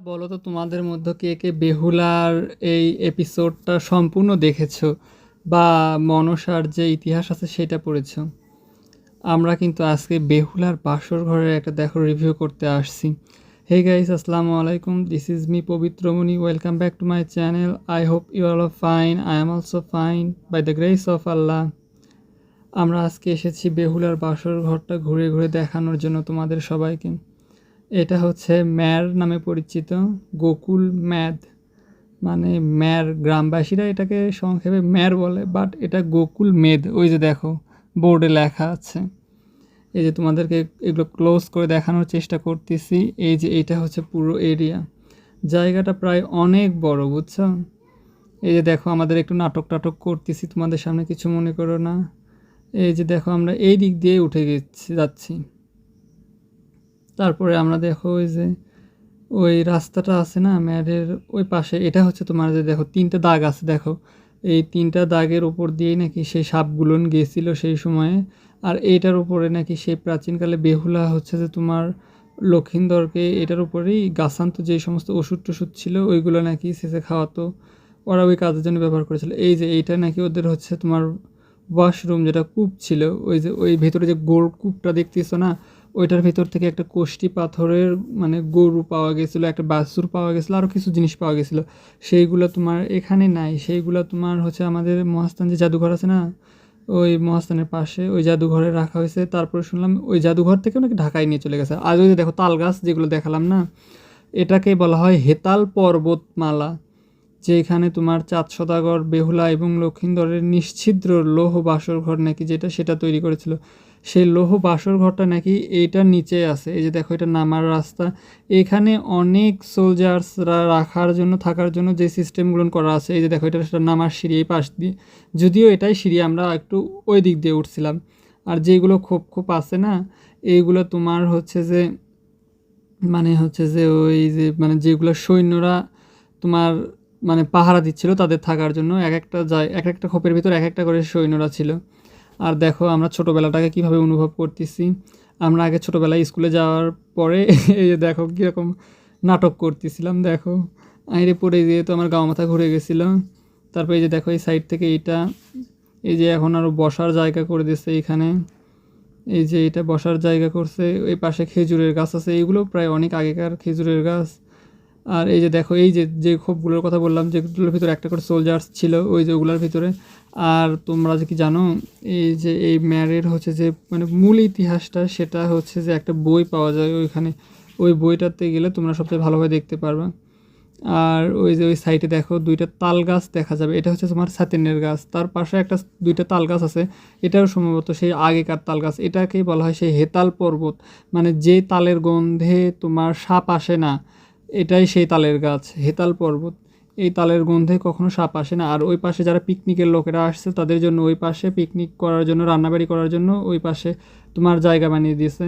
বলো তো তোমাদের মধ্যে কে কে বেহুলার এই এপিসোডটা সম্পূর্ণ দেখেছ বা মনসার যে ইতিহাস আছে সেটা পড়েছো? আমরা কিন্তু আজকে বেহুলার বাসর ঘরের একটা দেখো রিভিউ করতে আসছি। হে গাইস আসসালামু আলাইকুম। This is me Pabitramoni. Welcome back to my channel I hope you are fine I am also fine by the grace of Allah আমরা আজকে এসেছি বেহুলার বাসর ঘরটা ঘুরে ঘুরে দেখানোর জন্য তোমাদের সবাইকে। এটা হচ্ছে ম্যার নামে পরিচিত, গোকুল ম্যাদ। মানে ম্যার গ্রামবাসীরা এটাকে সংক্ষেপে ম্যার বলে বাট এটা গোকুল মেদ। ওই যে দেখো, বোর্ডে লেখা আছে। এই যে তোমাদেরকে এগুলো ক্লোজ করে দেখানোর চেষ্টা করতেছি। এই যে এটা হচ্ছে পুরো এরিয়া জায়গাটা প্রায় অনেক বড়, বুঝছ? এই যে দেখো, আমাদের একটু নাটক টাটক করতেছি, তোমাদের সামনে কিছু মনে করো না। এই যে দেখো, আমরা এই দিক দিয়ে উঠে গেছি, যাচ্ছি। তারপরে আমরা দেখো ওই যে, ওই রাস্তাটা আছে না, ম্যাডের ওই পাশে, এটা হচ্ছে তোমার যে দেখো, তিনটা দাগ আছে দেখো। এই তিনটা দাগের উপর দিয়েই নাকি সেই সাপগুলো গেছিল সেই সময়ে। আর এইটার উপরে নাকি সেই প্রাচীনকালে বেহুলা হচ্ছে যে তোমার লক্ষিন্দরকে, এটার উপরেই গাছান্ত যে সমস্ত ওষুধ টষুধ ছিল, ওইগুলো নাকি শেষে খাওয়াতো। ওরা ওই কাজের জন্য ব্যবহার করেছিল। এই যে এইটা নাকি ওদের হচ্ছে তোমার ওয়াশরুম যেটা কূপ ছিল, ওই যে, ওই ভেতরে যে গোল কূপটা দেখতেছো না, ওইটার ভেতর থেকে একটা কোষ্টি পাথরের মানে গরু পাওয়া গেছিল, একটা বাছুর পাওয়া গেছিল আরও কিছু জিনিস পাওয়া গেছিল। সেইগুলো তোমার এখানে নাই, সেইগুলো তোমার হচ্ছে আমাদের মহাস্থান যে জাদুঘর আছে না, ওই মহাস্থানের পাশে, ওই জাদুঘরে রাখা হয়েছে। তারপরে শুনলাম ওই জাদুঘর থেকে নাকি ঢাকায় নিয়ে চলে গেছে। আর ওই দেখো তাল গাছ যেগুলো দেখালাম না, এটাকে বলা হয় হেতাল পর্বতমালা। যেখানে তোমার চাঁদ সদাগর, বেহুলা এবং লক্ষিন্দরের নিশ্ছিদ্র লৌহ বাসর ঘর নাকি যেটা সেটা তৈরি করেছিল। সেই লৌহ বাসর ঘরটা নাকি এইটার নিচে আছে। এই যে দেখো, এটা নামার রাস্তা। এখানে অনেক সোলজার্সরা রাখার জন্য, থাকার জন্য যে সিস্টেমগুলো করা আছে, এই যে দেখো, এটা সেটা নামার সিঁড়ি এই পাশ দিয়ে। যদিও এটাই সিঁড়ি, আমরা একটু ওই দিক দিয়ে উঠছিলাম। আর যেগুলো খোপ খোপ আছে না, এইগুলো তোমার হচ্ছে যে মানে হচ্ছে যে ওই যে মানে যেগুলো সৈন্যরা তোমার মানে পাহারা দিচ্ছিল তাদের থাকার জন্য। এক একটা যায়, এক একটা খোপের ভিতর এক একটা করে সৈন্যরা ছিল। আর দেখো আমরা ছোটোবেলাটাকে কীভাবে অনুভব করতেছি। আমরা আগে ছোটোবেলায় স্কুলে যাওয়ার পরে এই যে দেখো কীরকম নাটক করতেছিলাম, দেখো। আইরে পড়ে গিয়ে তো আমার গাও মাথা ঘুরে গেছিল। তারপর এই যে দেখো এই সাইড থেকে এইটা, এই যে এখন আরও বসার জায়গা করে দিচ্ছে এইখানে। এই যে এটা বসার জায়গা করছে, এই পাশে খেজুরের গাছ আছে। এইগুলো প্রায় অনেক আগেকার খেজুরের গাছ। আর এই যে দেখো, এই যে যে খোপগুলোর কথা বললাম যেগুলোর ভিতরে একটা করে সোলজার্স ছিল, ওই যে ওগুলোর ভিতরে। আর তোমরা যে কি জানো, এই যে, এই ম্যারের হচ্ছে যে মানে মূল ইতিহাসটা সেটা হচ্ছে যে একটা বই পাওয়া যায় ওইখানে। ওই বইটাতে গেলে তোমরা সবচেয়ে ভালোভাবে দেখতে পারবে। আর ওই যে ওই সাইডে দেখো, দুইটা তাল গাছ দেখা যাবে। এটা হচ্ছে তোমার সাতিনের গাছ। তার পাশে একটা দুইটা তাল গাছ আছে। এটাও সম্ভবত সেই আগেকার তাল গাছ। এটাকেই বলা হয় সেই হেতাল পর্বত। মানে যে তালের গন্ধে তোমার সাপ আসে না এটাই সেই তালের গাছ, হেতাল পর্বত। এই তালের গন্ধে কখনো সাপ আসে না। আর ওই পাশে যারা পিকনিকের লোকেরা আসছে, তাদের জন্য ওই পাশে পিকনিক করার জন্য, রান্নাবাড়ি করার জন্য ওই পাশে তোমার জায়গা বানিয়ে দিয়েছে।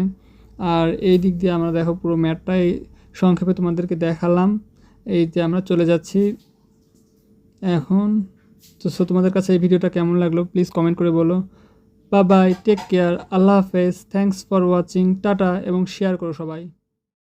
আর এই দিক দিয়ে আমরা দেখো পুরো ম্যাটটাই সংক্ষেপে তোমাদেরকে দেখালাম। এই যে আমরা চলে যাচ্ছি। এখন তো সো তোমাদের কাছে এই ভিডিওটা কেমন লাগল, প্লিজ কমেন্ট করে বলো। বা বাই, টেক কেয়ার, আল্লাহ হাফেজ থ্যাংকস ফর ওয়াচিং, টাটা এবং শেয়ার করো সবাই।